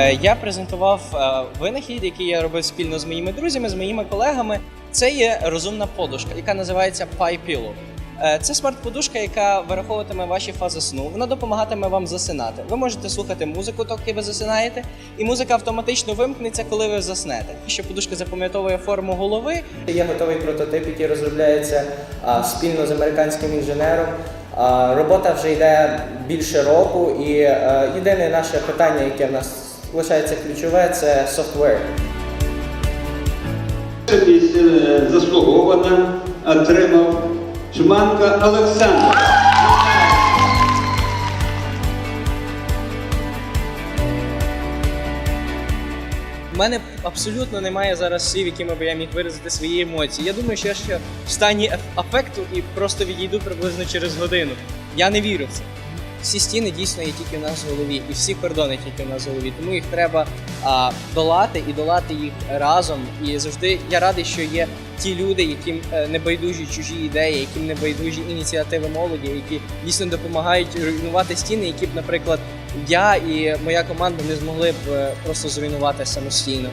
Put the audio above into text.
Е, Я презентував е, винахід, який я робив спільно з моїми друзями, з моїми колегами. Це є розумна подушка, яка називається PyPillow. Е, Це смарт-подушка, яка вираховуватиме ваші фази сну. Вона допомагатиме вам засинати. Ви можете слухати музику, доки ви засинаєте, і музика автоматично вимкнеться, коли ви заснете. Що подушка запам'ятовує форму голови. Є готовий прототип, який розробляється а, спільно з американським інженером. А, робота вже йде більше року, і е, єдине наше питання, яке в нас лишається ключове, це софтвер. Е, заслуговано отримав Шманка Олександр. У мене абсолютно немає зараз слів, якими би я міг виразити свої емоції. Я думаю, що я ще в стані афекту і просто відійду приблизно через годину. Я не вірю в це. Всі стіни дійсно є тільки в нас в голові, і всі кордони тільки в нас в голові. Тому їх треба а, долати і долати їх разом. І завжди я радий, що є ті люди, яким е, не байдужі чужі ідеї, яким не байдужі ініціативи молоді, які дійсно допомагають руйнувати стіни, які б, наприклад, я і моя команда не змогли б е, просто зруйнувати самостійно.